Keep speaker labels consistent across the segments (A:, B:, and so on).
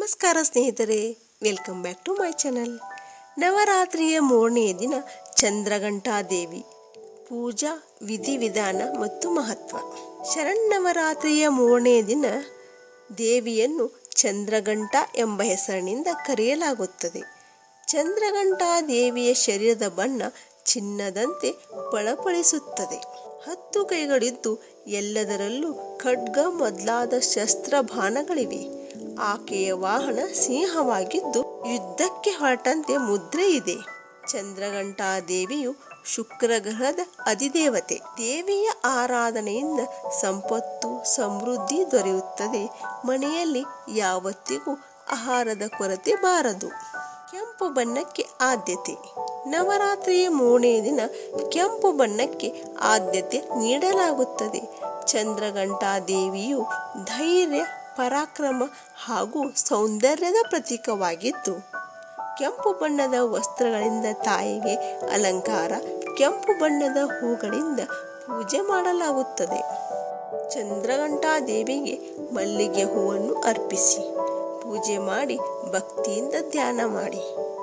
A: ನಮಸ್ಕಾರ ಸ್ನೇಹಿತರೆ welcome back to my channel ನವರಾತ್ರಿಯ ಮೂರನೆಯ ದಿನ ಚಂದ್ರಘಂಟಾದೇವಿ. ಪೂಜಾ ವಿಧಿವಿಧಾನ ಮತ್ತು ಮಹತ್ವ. ಶರಣ್ಣವರಾತ್ರಿಯ ಮೂರನೆಯ ದಿನ ದೇವಿಯನ್ನು ಚಂದ್ರಘಂಟ ಎಂಬ ಹೆಸರಿನಿಂದ ಕರೆಯಲಾಗುತ್ತದೆ. ಚಂದ್ರಘಂಟಾ ದೇವಿಯ ಶರೀರದ ಬಣ್ಣ ಚಿನ್ನದಂತೆ ಪಳಪಳಿಸುತ್ತದೆ. ಹತ್ತು ಕೈಗಳಿದ್ದು ಎಲ್ಲದರಲ್ಲೂ ಖಡ್ಗ ಮೊದಲಾದ ಶಸ್ತ್ರ ಬಾಣಗಳಿವೆ ಆಕೆಯ ವಾಹನ ಸಿಂಹವಾಗಿದ್ದು ಯುದ್ಧಕ್ಕೆ ಹೊರಟಂತೆ ಮುದ್ರೆ ಇದೆ. ಚಂದ್ರಘಂಟಾ ದೇವಿಯು ಶುಕ್ರ ಗ್ರಹದ ಅಧಿದೇವತೆ. ದೇವಿಯ ಆರಾಧನೆಯಿಂದ ಸಂಪತ್ತು, ಸಮೃದ್ಧಿ ದೊರೆಯುತ್ತದೆ. ಮನೆಯಲ್ಲಿ ಯಾವತ್ತಿಗೂ ಆಹಾರದ ಕೊರತೆ ಬಾರದು. ಕೆಂಪು ಬಣ್ಣಕ್ಕೆ ಆದ್ಯತೆ. ನವರಾತ್ರಿಯ ಮೂರನೇ ದಿನ ಕೆಂಪು ಬಣ್ಣಕ್ಕೆ ಆದ್ಯತೆ ನೀಡಲಾಗುತ್ತದೆ. ಚಂದ್ರಘಂಟಾ ದೇವಿಯು ಧೈರ್ಯ ಪರಾಕ್ರಮ ಹಾಗೂ ಸೌಂದರ್ಯದ ಪ್ರತೀಕವಾಗಿದ್ದು, ಕೆಂಪು ಬಣ್ಣದ ವಸ್ತ್ರಗಳಿಂದ ತಾಯಿಗೆ ಅಲಂಕಾರ, ಕೆಂಪು ಬಣ್ಣದ ಹೂಗಳಿಂದ ಪೂಜೆ ಮಾಡಲಾಗುತ್ತದೆ. ಚಂದ್ರಘಂಟಾ ದೇವಿಗೆ ಮಲ್ಲಿಗೆ ಹೂವನ್ನು ಅರ್ಪಿಸಿ, ಪೂಜೆ ಮಾಡಿ, ಭಕ್ತಿಯಿಂದ ಧ್ಯಾನ ಮಾಡಿ,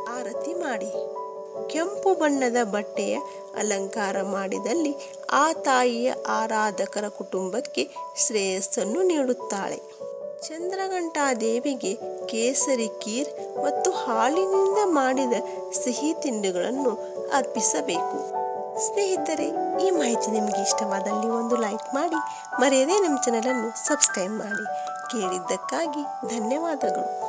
A: ಆರತಿ ಮಾಡಿ. ಕೆಂಪು ಬಣ್ಣದ ಬಟ್ಟೆಯ ಅಲಂಕಾರ ಮಾಡಿದಲ್ಲಿ ಆ ತಾಯಿಯ ಆರಾಧಕರ ಕುಟುಂಬಕ್ಕೆ ಶ್ರೇಯಸ್ಸನ್ನು ನೀಡುತ್ತಾಳೆ. ಚಂದ್ರಘಂಟಾ ದೇವಿಗೆ ಕೇಸರಿ ಕೀರ್ ಮತ್ತು ಹಾಲಿನಿಂದ ಮಾಡಿದ ಸಿಹಿ ತಿಂಡಿಗಳನ್ನು ಅರ್ಪಿಸಬೇಕು. ಸ್ನೇಹಿತರೆ, ಈ ಮಾಹಿತಿ ನಿಮಗೆ ಇಷ್ಟವಾದಲ್ಲಿ ಒಂದು ಲೈಕ್ ಮಾಡಿ, ಮರೆಯದೇ ನಮ್ಮ ಚಾನಲನ್ನು ಸಬ್ಸ್ಕ್ರೈಬ್ ಮಾಡಿ. ಕೇಳಿದ್ದಕ್ಕಾಗಿ ಧನ್ಯವಾದಗಳು.